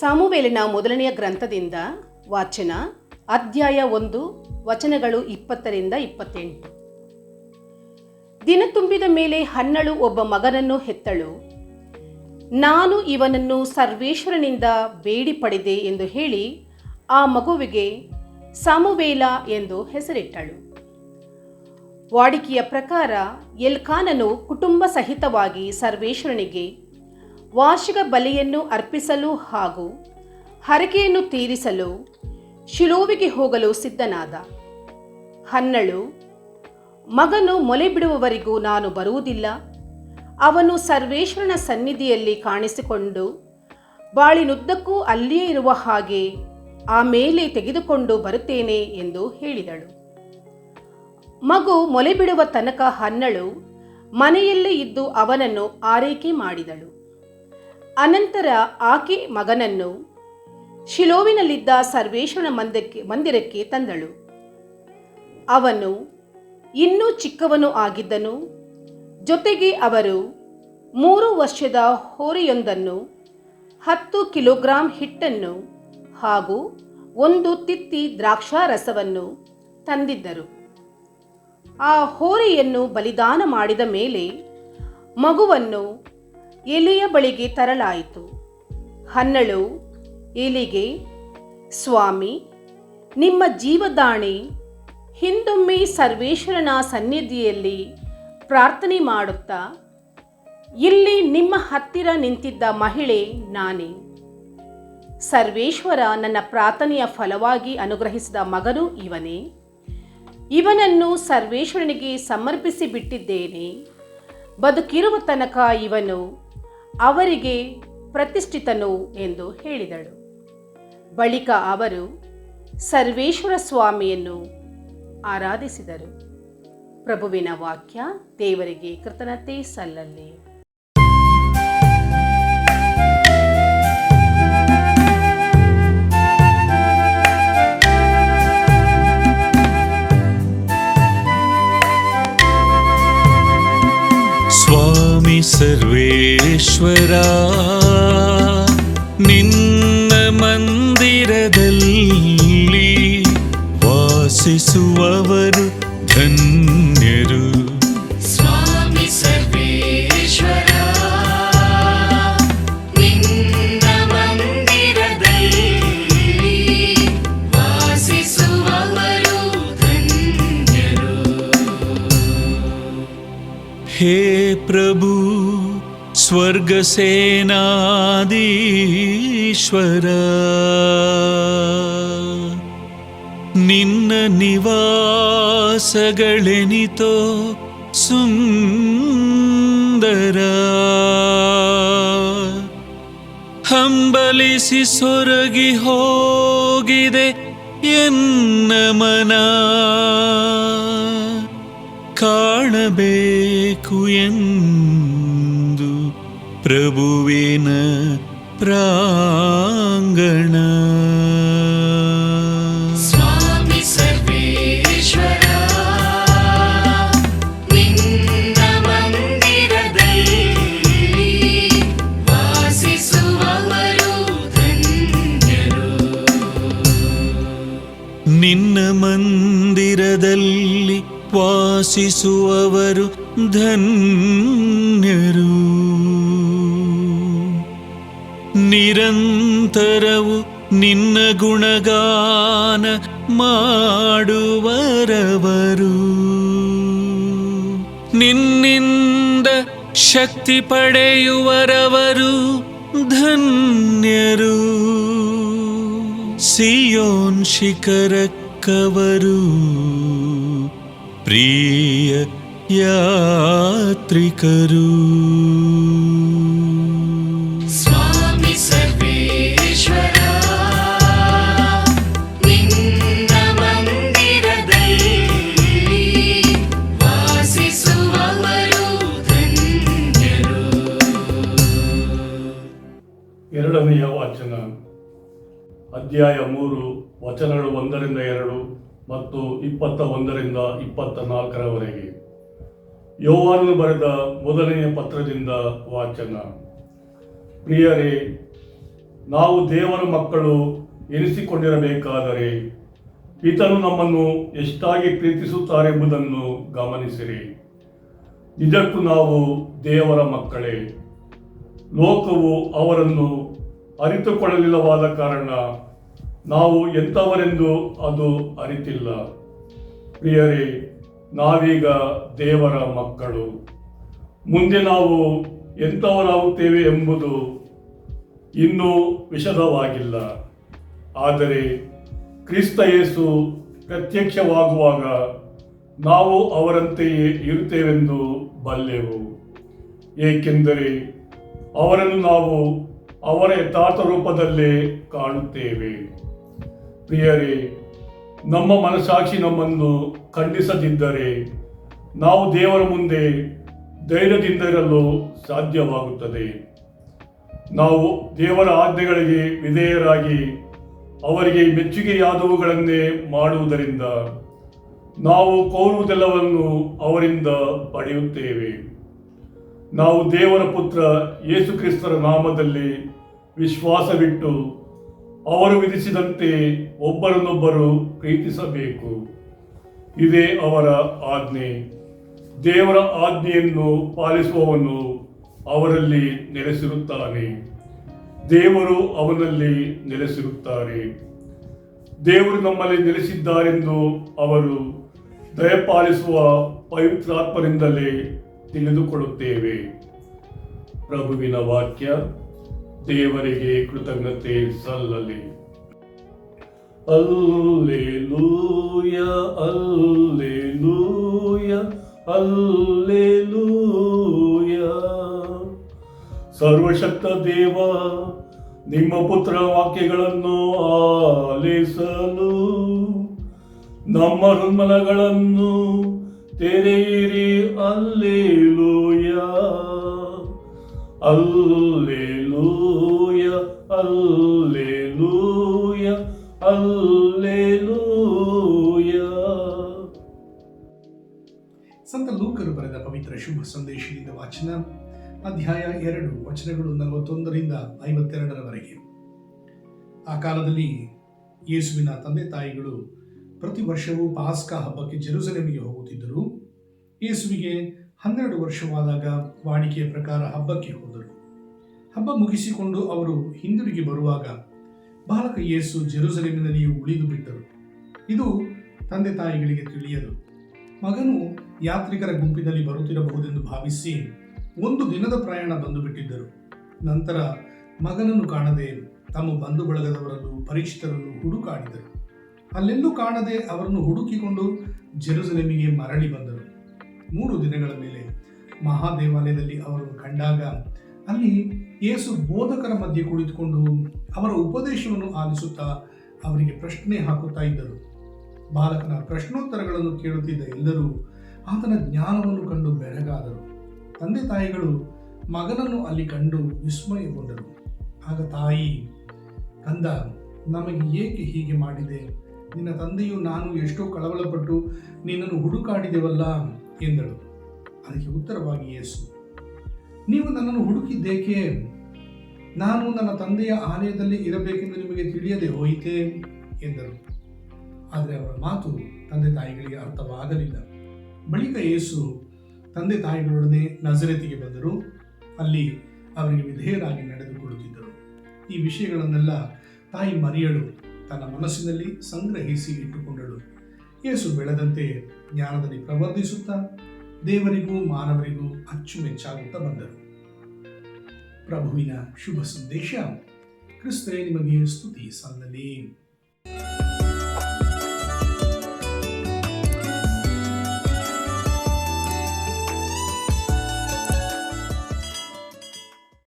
ಸಾಮುವೇಲಿನ ಮೊದಲನೆಯ ಗ್ರಂಥದಿಂದ ವಾಚನ, ಅಧ್ಯಾಯ ಒಂದು, ವಚನಗಳು ಇಪ್ಪತ್ತರಿಂದ ಇಪ್ಪತ್ತೆಂಟು. ದಿನ ತುಂಬಿದ ಮೇಲೆ ಹನ್ನಳು ಒಬ್ಬ ಮಗನನ್ನು ಹೆತ್ತಳು. ನಾನು ಇವನನ್ನು ಸರ್ವೇಶ್ವರನಿಂದ ಬೇಡಿ ಪಡೆದೆ ಎಂದು ಹೇಳಿ ಆ ಮಗುವಿಗೆ ಸಾಮುವೇಲ ಎಂದು ಹೆಸರಿಟ್ಟಳು. ವಾಡಿಕೆಯ ಪ್ರಕಾರ ಎಲ್ಖಾನನು ಕುಟುಂಬ ಸಹಿತವಾಗಿ ಸರ್ವೇಶ್ವರನಿಗೆ ವಾರ್ಷಿಕ ಬಲಿಯನ್ನು ಅರ್ಪಿಸಲು ಹಾಗೂ ಹರಕೆಯನ್ನು ತೀರಿಸಲು ಶಿಲೋವಿಗೆ ಹೋಗಲು ಸಿದ್ಧನಾದ. ಹನ್ನಳು, ಮಗನು ಮೊಲೆ ಬಿಡುವವರೆಗೂ ನಾನು ಬರುವುದಿಲ್ಲ. ಅವನು ಸರ್ವೇಶ್ವರನ ಸನ್ನಿಧಿಯಲ್ಲಿ ಕಾಣಿಸಿಕೊಂಡು ಬಾಳಿನುದ್ದಕ್ಕೂ ಅಲ್ಲಿಯೇ ಇರುವ ಹಾಗೆ ಆಮೇಲೆ ತೆಗೆದುಕೊಂಡು ಬರುತ್ತೇನೆ ಎಂದು ಹೇಳಿದಳು. ಮಗು ಮೊಲೆ ಬಿಡುವ ತನಕ ಹನ್ನಳು ಮನೆಯಲ್ಲೇ ಇದ್ದು ಅವನನ್ನು ಆರೈಕೆ ಮಾಡಿದಳು. ಅನಂತರ ಆಕೆ ಮಗನನ್ನು ಶಿಲೋವಿನಲ್ಲಿದ್ದ ಸರ್ವೇಶ್ವರನ ಮಂದಕ್ಕೆ ಮಂದಿರಕ್ಕೆ ತಂದಳು. ಅವನು ಇನ್ನೂ ಚಿಕ್ಕವನು ಆಗಿದ್ದನು. ಜೊತೆಗೆ ಅವರು ಮೂರು ವರ್ಷದ ಹೋರಿಯೊಂದನ್ನು ಹತ್ತು ಕಿಲೋಗ್ರಾಂ ಹಿಟ್ಟನ್ನು ಹಾಗೂ ಒಂದು ತಿತ್ತಿ ದ್ರಾಕ್ಷಾರಸವನ್ನು ತಂದಿದ್ದರು. ಆ ಹೋರಿಯನ್ನು ಬಲಿದಾನ ಮಾಡಿದ ಮೇಲೆ ಮಗುವನ್ನು ಎಲಿಯ ಬಳಿಗೆ ತರಲಾಯಿತು. ಹನ್ನಳು, ಎಲಿಗೆ, ಸ್ವಾಮಿ, ನಿಮ್ಮ ಜೀವದಾಣೆ, ಹಿಂದೊಮ್ಮೆ ಸರ್ವೇಶ್ವರನ ಸನ್ನಿಧಿಯಲ್ಲಿ ಪ್ರಾರ್ಥನೆ ಮಾಡುತ್ತಾ, ಇಲ್ಲಿ ನಿಮ್ಮ ಹತ್ತಿರ ನಿಂತಿದ್ದ ಮಹಿಳೆ ನಾನೇ. ಸರ್ವೇಶ್ವರ ನನ್ನ ಪ್ರಾರ್ಥನೆಯ ಫಲವಾಗಿ ಅನುಗ್ರಹಿಸಿದ ಮಗನು ಇವನೇ. ಇವನನ್ನು ಸರ್ವೇಶ್ವರನಿಗೆ ಸಮರ್ಪಿಸಿ ಬಿಟ್ಟಿದ್ದೇನೆ. ಬದುಕಿರುವ ತನಕ ಇವನು ಅವರಿಗೆ ಪ್ರತಿಷ್ಠಿತನು ಎಂದು ಹೇಳಿದಳು. ಬಳಿಕ ಅವರು ಸರ್ವೇಶ್ವರ ಸ್ವಾಮಿಯನ್ನು ಆರಾಧಿಸಿದರು. ಪ್ರಭುವಿನ ವಾಕ್ಯ ದೇವರಿಗೆ ಕೃತಜ್ಞತೆ ಸಲ್ಲಲಿ. ಸರ್ವೇಶ್ವರ ನಿನ್ನ ಮಂದಿರದಲ್ಲಿ ವಾಸಿಸುವವರು ಧನ್ಯರು ಸ್ವಾಮಿ ಸರ್ವೇಶ್ವರ ನಿನ್ನ ಮಂದಿರದಲ್ಲಿ ವಾಸಿಸುವವರು ಧನ್ಯರು ಹೇ ಪ್ರಭು ಸ್ವರ್ಗ ಸೇನಾಧೀಶ್ವರ ನಿನ್ನ ನಿವಾಸಗಳೆನಿತೋ ಸುಂದರ ಹಂಬಲಿಸಿ ಸೊರಗಿ ಹೋಗಿದೆ ಎನ್ನ ಮನ ಕಾಣಬೇಕು ಎಂದು ಪ್ರಭುವಿನ ಪ್ರಾಂಗಣ ಸ್ವಾಮಿ ಸರ್ವೇಶ್ವರ ನಿನ್ನ ಮಂದಿರದಲ್ಲಿ ವಾಸಿಸುವವರು ಧನ್ಯರು ನಿರಂತರವು ನಿನ್ನ ಗುಣಗಾನ ಮಾಡುವರವರು. ನಿನ್ನಿಂದ ಶಕ್ತಿ ಪಡೆಯುವರವರು ಧನ್ಯರು. ಸಿಯೋನ್ ಶಿಖರಕ್ಕವರು. ಪ್ರಿಯ ಯಾತ್ರಿಕರು. ಮೂರು, ವಚನಗಳು ಒಂದರಿಂದ ಎರಡು ಮತ್ತು ಇಪ್ಪತ್ತ ಒಂದರಿಂದ ಇಪ್ಪತ್ತ ನಾಲ್ಕರವರೆಗೆ. ಯೋವಾನನು ಬರೆದ ಮೊದಲನೆಯ ಪತ್ರದಿಂದ ವಾಚನ. ಪ್ರಿಯರೇ, ನಾವು ದೇವರ ಮಕ್ಕಳು ಎನಿಸಿಕೊಂಡಿರಬೇಕಾದರೆ ಈತನು ನಮ್ಮನ್ನು ಎಷ್ಟಾಗಿ ಪ್ರೀತಿಸುತ್ತಾರೆಂಬುದನ್ನು ಗಮನಿಸಿರಿ. ನಿಜಕ್ಕೂ ನಾವು ದೇವರ ಮಕ್ಕಳೇ. ಲೋಕವು ಅವರನ್ನು ಅರಿತುಕೊಳ್ಳಲಿಲ್ಲವಾದ ಕಾರಣ ನಾವು ಎಂಥವರೆಂದು ಅದು ಅರಿತಿಲ್ಲ. ಪ್ರಿಯರೇ, ನಾವೀಗ ದೇವರ ಮಕ್ಕಳು. ಮುಂದೆ ನಾವು ಎಂಥವರಾಗುತ್ತೇವೆ ಎಂಬುದು ಇನ್ನೂ ವಿಷದವಾಗಿಲ್ಲ. ಆದರೆ ಕ್ರಿಸ್ತ ಯೇಸು ಪ್ರತ್ಯಕ್ಷವಾಗುವಾಗ ನಾವು ಅವರಂತೆಯೇ ಇರುತ್ತೇವೆಂದು ಬಲ್ಲೆವು. ಏಕೆಂದರೆ ಅವರನ್ನು ನಾವು ಅವರ ಯಥಾರ್ಥ ರೂಪದಲ್ಲೇ ಕಾಣುತ್ತೇವೆ. ಪ್ರಿಯರೇ, ನಮ್ಮ ಮನಸಾಕ್ಷಿ ನಮ್ಮನ್ನು ಖಂಡಿಸದಿದ್ದರೆ ನಾವು ದೇವರ ಮುಂದೆ ಧೈರ್ಯದಿಂದಿರಲು ಸಾಧ್ಯವಾಗುತ್ತದೆ. ನಾವು ದೇವರ ಆಜ್ಞೆಗಳಿಗೆ ವಿಧೇಯರಾಗಿ ಅವರಿಗೆ ಮೆಚ್ಚುಗೆಯಾದವುಗಳನ್ನೇ ಮಾಡುವುದರಿಂದ ನಾವು ಕೋರುವುದೆಲ್ಲವನ್ನು ಅವರಿಂದ ಪಡೆಯುತ್ತೇವೆ. ನಾವು ದೇವರ ಪುತ್ರ ಯೇಸುಕ್ರಿಸ್ತರ ನಾಮದಲ್ಲಿ ವಿಶ್ವಾಸವಿಟ್ಟು ಅವರು ವಿಧಿಸಿದಂತೆ ಒಬ್ಬರನ್ನೊಬ್ಬರು ಪ್ರೀತಿಸಬೇಕು. ಇದೇ ಅವರ ಆಜ್ಞೆ. ದೇವರ ಆಜ್ಞೆಯನ್ನು ಪಾಲಿಸುವವನು ಅವರಲ್ಲಿ ನೆಲೆಸಿರುತ್ತಾನೆ. ದೇವರು ಅವನಲ್ಲಿ ನೆಲೆಸಿರುತ್ತಾರೆ. ದೇವರು ನಮ್ಮಲ್ಲಿ ನೆಲೆಸಿದ್ದಾರೆಂದು ಅವರು ದಯಪಾಲಿಸುವ ಪವಿತ್ರಾತ್ಮರಿಂದಲೇ ತಿಳಿದುಕೊಳ್ಳುತ್ತೇವೆ. ಪ್ರಭುವಿನ ವಾಕ್ಯ. ದೇವರಿಗೆ ಕೃತಜ್ಞತೆ ಸಲ್ಲಲಿ. Hallelujah hallelujah hallelujah. ಸರ್ವಶಕ್ತ ದೇವ, ನಿಮ್ಮ ಪುತ್ರ ವಾಕ್ಯಗಳನ್ನು ಆಲಿಸಲು ನಮ್ಮ ಹೃನ್ಮನಗಳನ್ನು ತೆರೆಯಿರಿ. Alleluia alleluia. ಅಲ್ಲೇಲೂಯ ಅಲ್ಲೇಲೂಯ ಸಂತ ಲೂಕರು ಬರೆದ ಪವಿತ್ರ ಶುಭ ಸಂದೇಶದಿಂದ ವಾಚನ, ಅಧ್ಯಾಯ ಎರಡು, ವಚನಗಳು ನಲವತ್ತೊಂದರಿಂದ ಐವತ್ತೆರಡರವರೆಗೆ. ಆ ಕಾಲದಲ್ಲಿ ಯೇಸುವಿನ ತಂದೆ ತಾಯಿಗಳು ಪ್ರತಿ ವರ್ಷವೂ ಪಾಸ್ಕಾ ಹಬ್ಬಕ್ಕೆ ಜೆರುಸಲೇಮಿಗೆ ಹೋಗುತ್ತಿದ್ದರು. ಯೇಸುವಿಗೆ ಹನ್ನೆರಡು ವರ್ಷವಾದಾಗ ವಾಡಿಕೆಯ ಪ್ರಕಾರ ಹಬ್ಬಕ್ಕೆ ಹೋದರು. ಹಬ್ಬ ಮುಗಿಸಿಕೊಂಡು ಅವರು ಹಿಂದಿರುಗಿ ಬರುವಾಗ ಬಾಲಕ ಯೇಸು ಜೆರುಸಲೇಮಿನಲ್ಲಿಯೂ ಉಳಿದು ಬಿಟ್ಟರು. ಇದು ತಂದೆ ತಾಯಿಗಳಿಗೆ ತಿಳಿಯದು. ಮಗನು ಯಾತ್ರಿಕರ ಗುಂಪಿನಲ್ಲಿ ಬರುತ್ತಿರಬಹುದೆಂದು ಭಾವಿಸಿ ಒಂದು ದಿನದ ಪ್ರಯಾಣ ಬಂದು ಬಿಟ್ಟಿದ್ದರು ನಂತರ ಮಗನನ್ನು ಕಾಣದೆ ತಮ್ಮ ಬಂಧು ಬಳಗದವರನ್ನು ಪರಿಚಿತರನ್ನು ಹುಡುಕಾಡಿದರು. ಅಲ್ಲೆಲ್ಲೂ ಕಾಣದೆ ಅವರನ್ನು ಹುಡುಕಿಕೊಂಡು ಜೆರುಸಲೇಮಿಗೆ ಮರಳಿ ಬಂದರು. ಮೂರು ದಿನಗಳ ಮೇಲೆ ಮಹಾದೇವಾಲಯದಲ್ಲಿ ಅವರನ್ನು ಕಂಡಾಗ ಅಲ್ಲಿ ಯೇಸು ಬೋಧಕರ ಮಧ್ಯೆ ಕುಳಿತುಕೊಂಡು ಅವರ ಉಪದೇಶವನ್ನು ಆಲಿಸುತ್ತಾ ಅವರಿಗೆ ಪ್ರಶ್ನೆ ಹಾಕುತ್ತಾ ಇದ್ದರು. ಬಾಲಕನ ಪ್ರಶ್ನೋತ್ತರಗಳನ್ನು ಕೇಳುತ್ತಿದ್ದ ಎಲ್ಲರೂ ಆತನ ಜ್ಞಾನವನ್ನು ಕಂಡು ಬೆರಗಾದರು ತಂದೆ ತಾಯಿಗಳು ಮಗನನ್ನು ಅಲ್ಲಿ ಕಂಡು ವಿಸ್ಮಯಗೊಂಡರು. ಆಗ ತಾಯಿ ತಂದ ನಮಗೆ ಏಕೆ ಹೀಗೆ ಮಾಡಿದೆ? ನಿನ್ನ ತಂದೆಯು ನಾನು ಎಷ್ಟೋ ಕಳವಳಪಟ್ಟು ನಿನ್ನನ್ನು ಹುಡುಕಾಡಿದೆವಲ್ಲ? ಎಂದಳು. ಅದಕ್ಕೆ ಉತ್ತರವಾಗಿ ಯೇಸು ನೀವು ನನ್ನನ್ನು ಹುಡುಕಿದ್ದೇಕೆ? ನಾನು ನನ್ನ ತಂದೆಯ ಆಲಯದಲ್ಲಿ ಇರಬೇಕೆಂದು ನಿಮಗೆ ತಿಳಿಯದೆ ಹೋಯಿತೆ? ಎಂದರು. ಆದರೆ ಅವರ ಮಾತು ತಂದೆ ತಾಯಿಗಳಿಗೆ ಅರ್ಥವಾಗಲಿಲ್ಲ. ಬಳಿಕ ಯೇಸು ತಂದೆ ತಾಯಿಗಳೊಡನೆ ನಜರೆತಿಗೆ ಬಂದರು. ಅಲ್ಲಿ ಅವರಿಗೆ ವಿಧೇಯರಾಗಿ ನಡೆದುಕೊಳ್ಳುತ್ತಿದ್ದರು. ಈ ವಿಷಯಗಳನ್ನೆಲ್ಲ ತಾಯಿ ಮರಿಯಳು ತನ್ನ ಮನಸ್ಸಿನಲ್ಲಿ ಸಂಗ್ರಹಿಸಿ ಇಟ್ಟುಕೊಂಡಳು. ಯೇಸು ಬೆಳೆದಂತೆ ಜ್ಞಾನದಲ್ಲಿ ಪ್ರವರ್ಧಿಸುತ್ತಾ ದೇವರಿಗೂ ಮಾನವರಿಗೂ ಅಚ್ಚುಮೆಚ್ಚಾಗುತ್ತಾ ಬಂದರು ಪ್ರಭುವಿನ ಶುಭ ಸಂದೇಶ ಕ್ರಿಸ್ತರೇ ನಿಮಗೆ ಸ್ತುತಿ ಸಲ್ಲಲಿ